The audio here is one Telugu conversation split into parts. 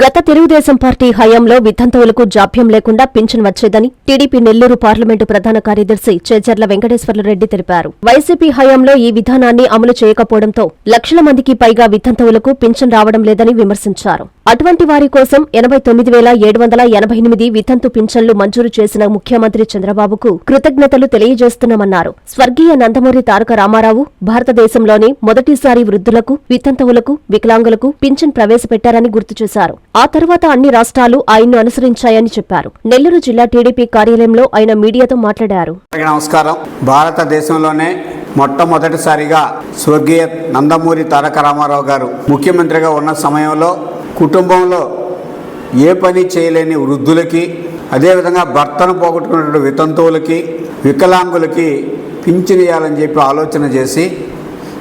గత తెలుగుదేశం పార్టీ హయాంలో వితంతువులకు జాప్యం లేకుండా పింఛన్ వచ్చేదని టీడీపీ నెల్లూరు పార్లమెంటు ప్రధాన కార్యదర్శి చేజర్ల వెంకటేశ్వర్లరెడ్డి తెలిపారు. వైసీపీ హయాంలో ఈ విధానాన్ని అమలు చేయకపోవడంతో లక్షల మందికి పైగా వితంతువులకు పింఛన్ రావడం లేదని విమర్శించారు. అటువంటి వారి కోసం ఎనభై తొమ్మిది వేల ఏడు వందల ఎనభై ఎనిమిది వితంతు పింఛన్లు మంజూరు చేసిన ముఖ్యమంత్రి చంద్రబాబుకు కృతజ్ఞతలు తెలియజేస్తున్నామన్నారు. స్వర్గీయ నందమూరి తారక రామారావు భారతదేశంలోనే మొదటిసారి వృద్ధులకు వితంతవులకు వికలాంగులకు పింఛన్ ప్రవేశపెట్టారని గుర్తు చేశారు. ఆ తర్వాత అన్ని రాష్ట్రాలు ఆయన్ను అనుసరించాయని చెప్పారు. నెల్లూరు జిల్లా టీడీపీ కార్యాలయంలో ఆయన మీడియాతో మాట్లాడారు. నమస్కారం. భారతదేశంలోనే మొట్టమొదటిసారిగా స్వర్గీయ నందమూరి తారక రామారావు గారు ముఖ్యమంత్రిగా ఉన్న సమయంలో కుటుంబంలో ఏ పని చేయలేని వృద్ధులకి అదేవిధంగా భర్తను పోగొట్టుకున్నటువంటి వితంతువులకి వికలాంగులకి పింఛన్ ఇవ్వాలని చెప్పి ఆలోచన చేసి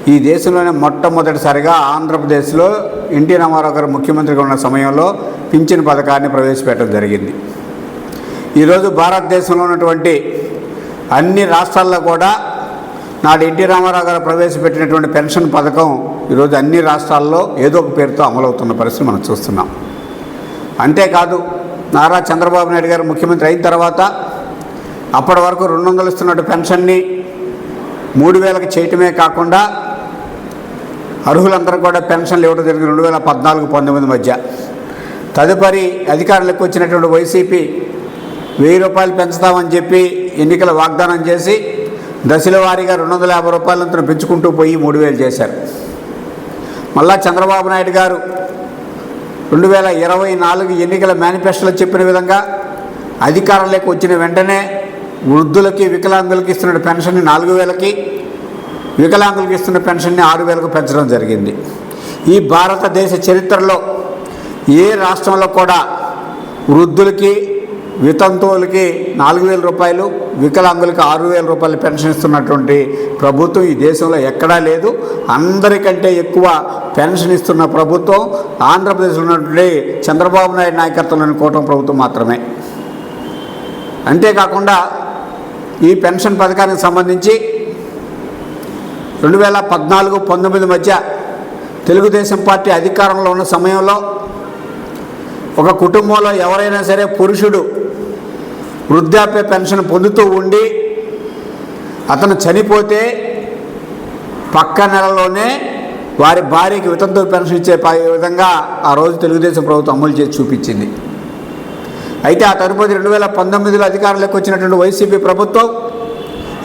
ఈ దేశంలోనే మొట్టమొదటిసారిగా ఆంధ్రప్రదేశ్లో ఎన్టీ రామారావు గారు ముఖ్యమంత్రిగా ఉన్న సమయంలో పింఛన్ పథకాన్ని ప్రవేశపెట్టడం జరిగింది. ఈరోజు భారతదేశంలో ఉన్నటువంటి అన్ని రాష్ట్రాల్లో కూడా నాడు ఎన్టీ రామారావు గారు ప్రవేశపెట్టినటువంటి పెన్షన్ పథకం ఈరోజు అన్ని రాష్ట్రాల్లో ఏదో ఒక పేరుతో అమలవుతున్న పరిస్థితి మనం చూస్తున్నాం. అంతేకాదు నారా చంద్రబాబు నాయుడు గారు ముఖ్యమంత్రి అయిన తర్వాత అప్పటి వరకు రెండు వందలు ఇస్తున్నట్టు పెన్షన్ని మూడు వేలకు చేయటమే కాకుండా అర్హులందరూ కూడా పెన్షన్లు ఇవ్వడం జరిగింది రెండు వేల పద్నాలుగు పంతొమ్మిది మధ్య. తదుపరి అధికారులకు వచ్చినటువంటి వైసీపీ వెయ్యి రూపాయలు పెంచుతామని చెప్పి ఎన్నికల వాగ్దానం చేసి దశల వారీగా రెండు వందల యాభై రూపాయలంతా పెంచుకుంటూ పోయి మూడు వేలు చేశారు. మళ్ళా చంద్రబాబు నాయుడు గారు రెండు వేల ఇరవై నాలుగు ఎన్నికల మేనిఫెస్టోలో చెప్పిన విధంగా అధికారంలోకి వచ్చిన వెంటనే వృద్ధులకి వికలాంగులకి ఇస్తున్న పెన్షన్ని నాలుగు వేలకి వికలాంగులకు ఇస్తున్న పెన్షన్ని ఆరు వేలకు పెంచడం జరిగింది. ఈ భారతదేశ చరిత్రలో ఏ రాష్ట్రంలో కూడా వృద్ధులకి వితంతువులకి నాలుగు వేల రూపాయలు వికలాంగులకి ఆరు వేల రూపాయలు పెన్షన్ ఇస్తున్నటువంటి ప్రభుత్వం ఈ దేశంలో ఎక్కడా లేదు. అందరికంటే ఎక్కువ పెన్షన్ ఇస్తున్న ప్రభుత్వం ఆంధ్రప్రదేశ్లో ఉన్నటువంటి చంద్రబాబు నాయుడు నాయకత్వంలోని కూటమి ప్రభుత్వం మాత్రమే. అంతేకాకుండా ఈ పెన్షన్ పథకానికి సంబంధించి రెండు వేల పద్నాలుగు పంతొమ్మిది మధ్య తెలుగుదేశం పార్టీ అధికారంలో ఉన్న సమయంలో ఒక కుటుంబంలో ఎవరైనా సరే పురుషుడు వృద్ధాప్య పెన్షన్ పొందుతూ ఉండి అతను చనిపోతే పక్క నెలలోనే వారి భార్యకి వితంతు పెన్షన్ ఇచ్చే విధంగా ఆ రోజు తెలుగుదేశం ప్రభుత్వం అమలు చేసి చూపించింది. అయితే ఆ తదుపరి రెండు వేల పంతొమ్మిదిలో అధికారంలోకి వచ్చినటువంటి వైసీపీ ప్రభుత్వం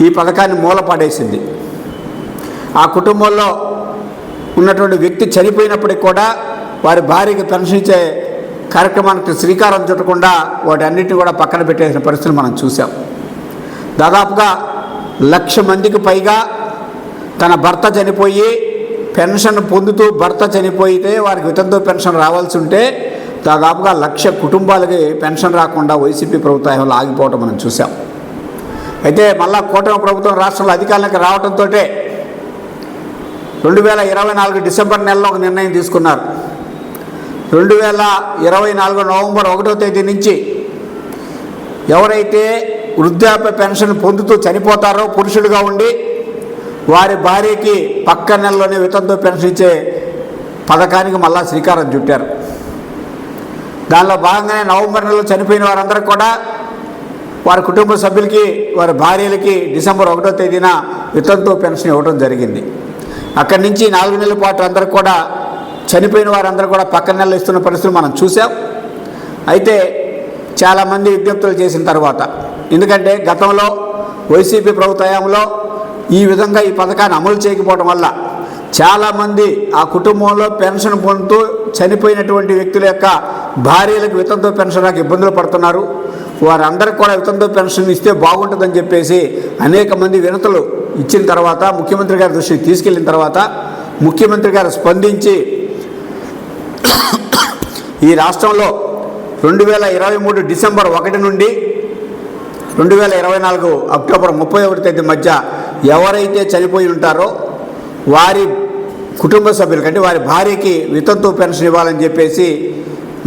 ఈ పథకాన్ని మూలపడేసింది. ఆ కుటుంబంలో ఉన్నటువంటి వ్యక్తి చనిపోయినప్పటికి కూడా వారి భార్యకి పెన్షన్ ఇచ్చే కార్యక్రమానికి శ్రీకారం చుట్టకుండా వాటన్నిటిని కూడా పక్కన పెట్టేసిన పరిస్థితులు మనం చూసాం దాదాపుగా లక్ష మందికి పైగా తన భర్త చనిపోయి పెన్షన్ పొందుతూ భర్త చనిపోయితే వారికి వితంతు పెన్షన్ రావాల్సి ఉంటే దాదాపుగా లక్ష కుటుంబాలకి పెన్షన్ రాకుండా వైసీపీ ప్రభుత్వ హయాంలో మనం చూసాం అయితే మళ్ళా కూటమి ప్రభుత్వం రాష్ట్రంలో అధికారులకు రావడంతో రెండు వేల ఇరవై నాలుగు డిసెంబర్ నెలలో ఒక నిర్ణయం తీసుకున్నారు. రెండు వేల ఇరవై నాలుగు నవంబర్ ఒకటో తేదీ నుంచి ఎవరైతే వృద్ధాప్య పెన్షన్ పొందుతూ చనిపోతారో పురుషుడిగా ఉండి వారి భార్యకి పక్క నెలలోనే వితంతో పెన్షన్ ఇచ్చే పథకానికి మళ్ళా శ్రీకారం చుట్టారు. దానిలో భాగంగానే నవంబర్ నెలలో చనిపోయిన వారందరూ కూడా వారి కుటుంబ సభ్యులకి వారి భార్యలకి డిసెంబర్ ఒకటో తేదీన వితంతు పెన్షన్ ఇవ్వడం జరిగింది. అక్కడి నుంచి నాలుగు నెలల పాటు అందరూ కూడా చనిపోయిన వారందరూ కూడా పక్క నెలలు ఇస్తున్న పరిస్థితులు మనం చూసాం అయితే చాలామంది విజ్ఞప్తులు చేసిన తర్వాత ఎందుకంటే గతంలో వైసీపీ ప్రభుత్వంలో ఈ విధంగా ఈ పథకాన్ని అమలు చేయకపోవడం వల్ల చాలామంది ఆ కుటుంబంలో పెన్షన్ పొందుతూ చనిపోయినటువంటి వ్యక్తుల యొక్క భార్యలకు వితంతో పెన్షన్ రాక ఇబ్బందులు పడుతున్నారు. వారందరికీ కూడా వితంతో పెన్షన్ ఇస్తే బాగుంటుందని చెప్పేసి అనేక మంది వినతులు ఇచ్చిన తర్వాత ముఖ్యమంత్రి గారి దృష్టికి తీసుకెళ్ళిన తర్వాత ముఖ్యమంత్రి గారు స్పందించి ఈ రాష్ట్రంలో రెండు వేల ఇరవై మూడు డిసెంబర్ ఒకటి నుండి రెండు వేల ఇరవై నాలుగు అక్టోబర్ ముప్పై ఒకటి తేదీ మధ్య ఎవరైతే చనిపోయి ఉంటారో వారి కుటుంబ సభ్యులకి అంటే వారి భార్యకి వితంతు పెన్షన్ ఇవ్వాలని చెప్పేసి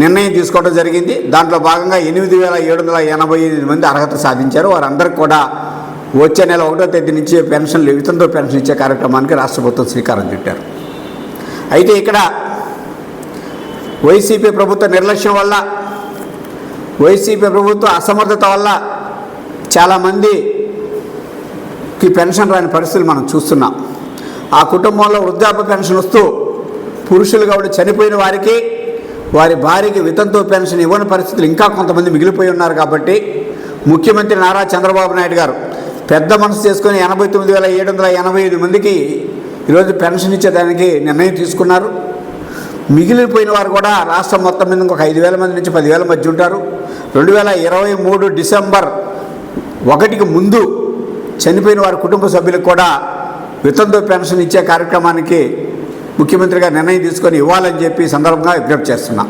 నిర్ణయం తీసుకోవడం జరిగింది. దాంట్లో భాగంగా ఎనిమిది వేల ఏడు వందల ఎనభై ఎనిమిది మంది అర్హత సాధించారు. వారందరికీ కూడా వచ్చే నెల ఒకటో తేదీ నుంచి పెన్షన్లు వితంతో పెన్షన్ ఇచ్చే కార్యక్రమానికి రాష్ట్ర ప్రభుత్వం శ్రీకారం చుట్టారు. అయితే ఇక్కడ వైసీపీ ప్రభుత్వ నిర్లక్ష్యం వల్ల వైసీపీ ప్రభుత్వ అసమర్థత వల్ల చాలామందికి పెన్షన్ రాని పరిస్థితులు మనం చూస్తున్నాం. ఆ కుటుంబంలో వృద్ధాప్య పెన్షన్ వస్తూ పురుషులు కాబట్టి చనిపోయిన వారికి వారి భార్యకి వితంతు పెన్షన్ ఇవ్వని పరిస్థితులు ఇంకా కొంతమంది మిగిలిపోయి ఉన్నారు కాబట్టి ముఖ్యమంత్రి నారా చంద్రబాబు నాయుడు గారు పెద్ద మనసు చేసుకొని ఎనభై తొమ్మిది వేల ఏడు వందల ఎనభై ఐదు మందికి ఈరోజు పెన్షన్ ఇచ్చేదానికి నిర్ణయం తీసుకున్నారు. మిగిలిపోయిన వారు కూడా రాష్ట్రం మొత్తం మీద ఇంకొక ఐదు వేల మంది నుంచి పదివేల మధ్య ఉంటారు. రెండు వేల ఇరవై మూడు డిసెంబర్ ఒకటికి ముందు చనిపోయిన వారి కుటుంబ సభ్యులకు కూడా వితంతు పెన్షన్ ఇచ్చే కార్యక్రమానికి ముఖ్యమంత్రిగా నిర్ణయం తీసుకొని ఇవ్వాలని చెప్పి సందర్భంగా విజ్ఞప్తి చేస్తున్నాం.